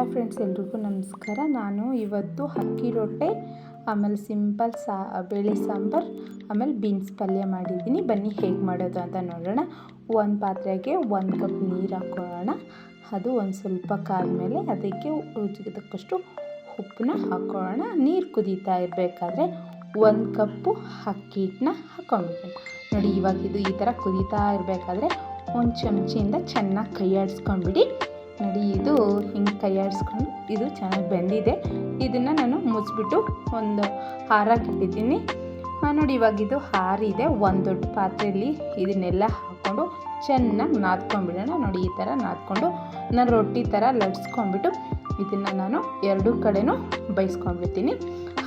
Hi friends, ಎಲ್ರಿಗೂ ನಮಸ್ಕಾರ. ನಾನು ಇವತ್ತು ಅಕ್ಕಿ ರೊಟ್ಟೆ, ಆಮೇಲೆ ಸಿಂಪಲ್ ಸಾ, ಬೇಳೆ ಸಾಂಬಾರು, ಆಮೇಲೆ ಬೀನ್ಸ್ ಪಲ್ಯ ಮಾಡಿದ್ದೀನಿ. ಬನ್ನಿ ಹೇಗೆ ಮಾಡೋದು ಅಂತ ನೋಡೋಣ. ಒಂದು ಪಾತ್ರೆಗೆ ಒಂದು ಕಪ್ ನೀರು ಹಾಕೊಳ್ಳೋಣ. ಅದು ಒಂದು ಸ್ವಲ್ಪ ಕಾದ್ಮೇಲೆ ಅದಕ್ಕೆ ರುಚಿಗೆ ಉಪ್ಪನ್ನ ಹಾಕೊಳ್ಳೋಣ. ನೀರು ಕುದೀತಾ ಇರಬೇಕಾದ್ರೆ ಒಂದು ಕಪ್ಪು ಅಕ್ಕಿ ಹಿಟ್ಟನ್ನ ನೋಡಿ, ಇವಾಗ ಇದು ಈ ಥರ ಕುದೀತಾ ಇರಬೇಕಾದ್ರೆ ಒಂದು ಚಮಚಿಯಿಂದ ಚೆನ್ನಾಗಿ ಕೈ ಆಡಿಸ್ಕೊಂಡ್ಬಿಡಿ ನೋಡಿ ಇದು ಹಿಂಗೆ ಕೈಯಾಡಿಸ್ಕೊಂಡು ಇದು ಚೆನ್ನಾಗಿ ಬೆಂದಿದೆ. ಇದನ್ನು ನಾನು ಮುಚ್ಚಿಬಿಟ್ಟು ಒಂದು ಹಾರ ಕಟ್ಟಿದ್ದೀನಿ. ಆ, ನೋಡಿ ಇವಾಗ ಇದು ಹಾರಿದೆ. ಒಂದು ದೊಡ್ಡ ಪಾತ್ರೆಯಲ್ಲಿ ಇದನ್ನೆಲ್ಲ ಹಾಕ್ಕೊಂಡು ಚೆನ್ನಾಗಿ ನಾದ್ಕೊಂಡ್ಬಿಡೋಣ. ನೋಡಿ ಈ ಥರ ನಾದ್ಕೊಂಡು ನಾನು ರೊಟ್ಟಿ ಥರ ಲಟ್ಸ್ಕೊಂಡ್ಬಿಟ್ಟು ಇದನ್ನು ನಾನು ಎರಡೂ ಕಡೆನೂ ಬೇಯಿಸ್ಕೊಂಡ್ಬಿಡ್ತೀನಿ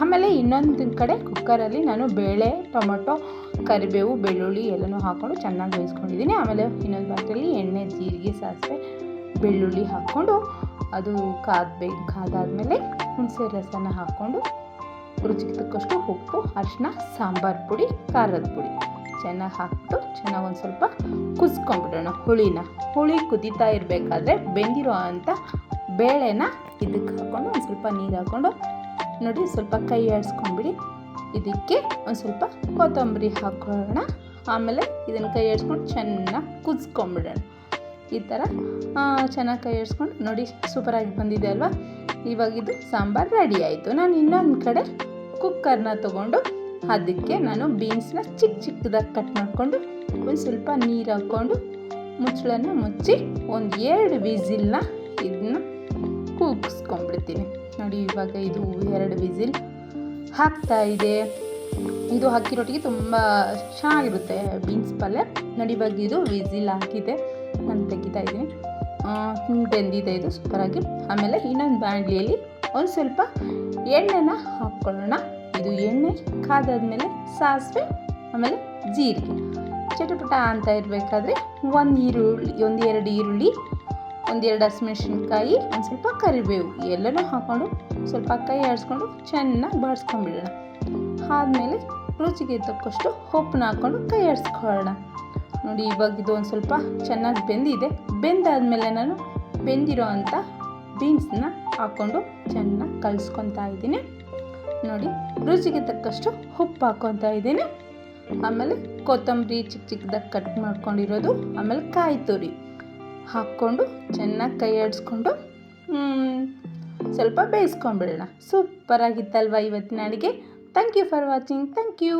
ಆಮೇಲೆ ಇನ್ನೊಂದು ಕಡೆ ಕುಕ್ಕರಲ್ಲಿ ನಾನು ಬೇಳೆ ಟೊಮೊಟೊ ಕರಿಬೇವು ಬೆಳ್ಳುಳ್ಳಿ ಎಲ್ಲನೂ ಹಾಕ್ಕೊಂಡು ಚೆನ್ನಾಗಿ ಬೇಯಿಸ್ಕೊಂಡಿದ್ದೀನಿ. ಆಮೇಲೆ ಇನ್ನೊಂದು ಪಾತ್ರೆಯಲ್ಲಿ ಎಣ್ಣೆ ಜೀರಿಗೆ ಸಾಸಿವೆ ಬೆಳ್ಳುಳ್ಳಿ ಹಾಕ್ಕೊಂಡು ಅದು ಕಾದಬೇಕು ಕಾದಾದಮೇಲೆ ಹುಣಸೆ ರಸನ ಹಾಕ್ಕೊಂಡು ರುಚಿಗೆ ತಕ್ಕಷ್ಟು ಉಪ್ಪು ಅರಿಶಿನ ಸಾಂಬಾರು ಪುಡಿ, ಖಾರದ ಪುಡಿ. ಚೆನ್ನಾಗಿ ಹಾಕ್ಬಿಟ್ಟು ಚೆನ್ನಾಗಿ ಒಂದು ಸ್ವಲ್ಪ ಕುದಿಸ್ಕೊಂಡ್ಬಿಡೋಣ ಹುಳಿನ. ಹುಳಿ ಕುದೀತಾ ಇರಬೇಕಾದ್ರೆ ಬೆಂದಿರೋ ಅಂಥ ಬೇಳೆನ ಇದಕ್ಕೆ ಹಾಕ್ಕೊಂಡು ಒಂದು ಸ್ವಲ್ಪ ನೀರು ಹಾಕ್ಕೊಂಡು ನೋಡಿ ಸ್ವಲ್ಪ ಕೈ ಆಡಿಸ್ಕೊಂಡ್ಬಿಡಿ ಇದಕ್ಕೆ ಒಂದು ಸ್ವಲ್ಪ ಕೊತ್ತಂಬರಿ ಹಾಕ್ಕೊಳ್ಳೋಣ ಆಮೇಲೆ ಇದನ್ನು ಕೈ ಆಡಿಸ್ಕೊಂಡು ಚೆನ್ನಾಗಿ ಕುದಿಸ್ಕೊಂಬಿಡೋಣ. ಈ ಥರ ಚೆನ್ನಾಗಿ ಕೈ ನೋಡಿ, ಸೂಪರಾಗಿ ಬಂದಿದೆ ಅಲ್ವಾ? ಇವಾಗ ಇದು ಸಾಂಬಾರು ರೆಡಿ ಆಯಿತು. ನಾನು ಇನ್ನೊಂದು ಕಡೆ ಕುಕ್ಕರ್ನ ತೊಗೊಂಡು ಅದಕ್ಕೆ ನಾನು ಬೀನ್ಸ್ನ ಚಿಕ್ಕ ಚಿಕ್ಕದಾಗಿ ಕಟ್ ಮಾಡಿಕೊಂಡು ಒಂದು ಸ್ವಲ್ಪ ನೀರು ಹಾಕ್ಕೊಂಡು ಮುಚ್ಚಳನ್ನು ಮುಚ್ಚಿ ಒಂದು ಎರಡು ವಿಸಿಲ್ನ ಇದನ್ನ ಕೂಗಿಸ್ಕೊಂಡ್ಬಿಡ್ತೀನಿ. ನೋಡಿ, ಇವಾಗ ಇದು ಎರಡು ವಿಸಿಲ್ ಹಾಕ್ತಾ ಇದೆ. ಇದು ಅಕ್ಕಿ ರೊಟ್ಟಿಗೆ ತುಂಬ ಚೆನ್ನಾಗಿರುತ್ತೆ ಬೀನ್ಸ್ ಪಲ್ಯ. ನೋಡಿ, ಇವಾಗ ಇದು ವಿಸಿಲ್ ಹಾಕಿದೆ. ನಾನು ತೆಗಿತಾ ಇದ್ದೀನಿ. ಬೆಂದಿದೆ ಇದು ಸೂಪರಾಗಿ ಆಮೇಲೆ ಇನ್ನೊಂದು ಬಾಣಲಿಯಲ್ಲಿ ಒಂದು ಸ್ವಲ್ಪ ಎಣ್ಣೆನ ಹಾಕ್ಕೊಳ್ಳೋಣ ಇದು ಎಣ್ಣೆ ಕಾದಾದ್ಮೇಲೆ ಸಾಸಿವೆ, ಆಮೇಲೆ ಜೀರಿಗೆ. ಚಟಪಟ ಅಂತ ಇರಬೇಕಾದ್ರೆ ಒಂದು ಈರುಳ್ಳಿ, ಒಂದು ಎರಡು ಈರುಳ್ಳಿ ಒಂದೆರಡು ಹಸಿಮೆಣ್ಸಿನ್ಕಾಯಿ, ಒಂದು ಸ್ವಲ್ಪ ಕರಿಬೇವು. ಎಲ್ಲನೂ ಹಾಕ್ಕೊಂಡು ಸ್ವಲ್ಪ ಕೈ ಆಡಿಸ್ಕೊಂಡು ಚೆನ್ನಾಗಿ ಬಾಡಿಸ್ಕೊಂಡ್ಬಿಡೋಣ. ಆದಮೇಲೆ ರುಚಿಗೆ ತಕ್ಕಷ್ಟು ಉಪ್ಪನ್ನ ಹಾಕ್ಕೊಂಡು ಕೈ ಆಡಿಸ್ಕೊಳ್ಳೋಣ. ನೋಡಿ, ಇವಾಗ ಇದು ಒಂದು ಸ್ವಲ್ಪ ಚೆನ್ನಾಗಿ ಬೆಂದಿದೆ. ಬೆಂದಾದಮೇಲೆ ನಾನು ಬೆಂದಿರೋ ಅಂಥ ಬೀನ್ಸ್ನ ಹಾಕ್ಕೊಂಡು ಚೆನ್ನಾಗಿ ಕಲಿಸ್ಕೊತಾ ಇದ್ದೀನಿ. ನೋಡಿ, ರುಚಿಗೆ ತಕ್ಕಷ್ಟು ಉಪ್ಪು ಹಾಕ್ಕೊತಾ ಇದ್ದೀನಿ. ಆಮೇಲೆ ಕೊತ್ತಂಬರಿ ಚಿಕ್ಕ ಚಿಕ್ಕದಾಗಿ ಕಟ್ ಮಾಡ್ಕೊಂಡಿರೋದು, ಆಮೇಲೆ ಕಾಯಿ ತುರಿ ಹಾಕ್ಕೊಂಡು ಚೆನ್ನಾಗಿ ಕೈ ಆಡಿಸ್ಕೊಂಡು ಸ್ವಲ್ಪ ಬೇಯಿಸ್ಕೊಂಡ್ಬಿಡೋಣ ಸೂಪರಾಗಿತ್ತಲ್ವ ಇವತ್ತಿನ ಅಡುಗೆ? Thank you for watching thank you